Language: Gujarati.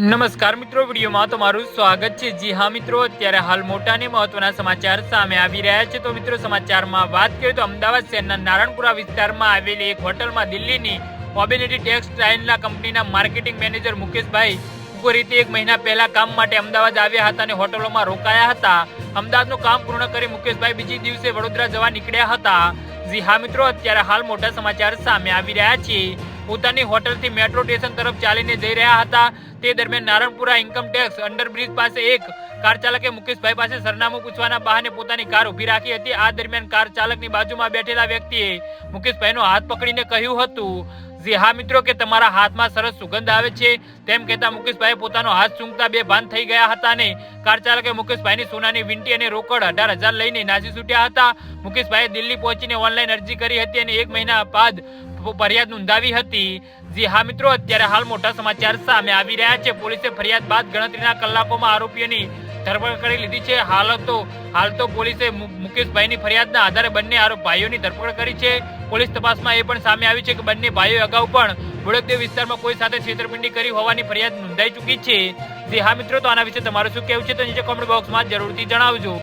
નમસ્કાર મિત્રો, વિડીયોમાં તમારું સ્વાગત છે. જી હા મિત્રો, અત્યારે હાલ મોટા અને મહત્વના સમાચાર સામે આવી રહ્યા છે. તો મિત્રો, સમાચારમાં વાત કરીએ તો અમદાવાદ શહેરના નારણપુરા વિસ્તારમાં આવેલી એક હોટલમાં દિલ્હીની ઓબેનિટી ટેક્સટાઇલના કંપનીના માર્કેટિંગ મેનેજર મુકેશભાઈ રીતે એક મહિના પહેલા કામ માટે અમદાવાદ આવ્યા હતા અને હોટલોમાં રોકાયા હતા. અમદાવાદનું કામ પૂર્ણ કરી મુકેશભાઈ બીજી દિવસે વડોદરા જવા નીકળ્યા હતા. જી હા મિત્રો, અત્યારે હાલ મોટા સમાચાર સામે આવી રહ્યા છે. પોતાની હોટલથી મેટ્રો સ્ટેશન તરફ ચાલીને જઈ રહ્યા હતા. તે દરમિયાન નારણપુરા ઇન્કમ ટેક્સ અંડરબ્રિજ પાસે એક કાર ચાલકે મુકેશભાઈ પાસે સરનામું પૂછવાના બહાને પોતાની કાર ઊભી રાખી હતી. આ દરમિયાન કાર ચાલકની બાજુમાં બેઠેલા વ્યક્તિએ મુકેશભાઈનો હાથ પકડીને કહ્યું હતું, જી હા મિત્રો, કે તમારા હાથમાં સરસ સુગંધ આવે છે. તેમ કહેતા મુકેશભાઈ પોતાનો હાથ સૂંઘતા બે ભાન થઈ ગયા હતા અને કાર ચાલકે મુકેશભાઈની સોનાની વીંટી અને રોકડ અઢાર હજાર લઈને નાસી છૂટ્યા હતા. મુકેશભાઈએ દિલ્હી પહોંચીને ઓનલાઈન અરજી કરી હતી અને એક મહિના બાદ ફરિયાદ નોંધાવી હતી. જી હા મિત્રો, અત્યારે હાલ મોટા સમાચાર સામે આવી રહ્યા છે. પોલીસે ફરિયાદ બાદ ગણતરીના કલાકોમાં આરોપીઓની ધરપકડ કરી લીધી છે. હાલ તો હાલ તો પોલીસે મુકેશભાઈની ફરિયાદના આધારે બંને આરોપ ભાઈઓની ધરપકડ કરી છે. પોલીસ તપાસમાં એ પણ સામે આવ્યું છે કે બંને ભાઈઓ અગાઉ પણ બોડકદેવ વિસ્તારમાં કોઈ સાથે છેતરપિંડી કરી હોવાની ફરિયાદ નોંધાઈ ચૂકી છે. જી હા મિત્રો, તો આના વિશે તમારું શું કહેવું છે તો નીચે કોમેન્ટ બોક્સમાં જરૂરથી જણાવજો.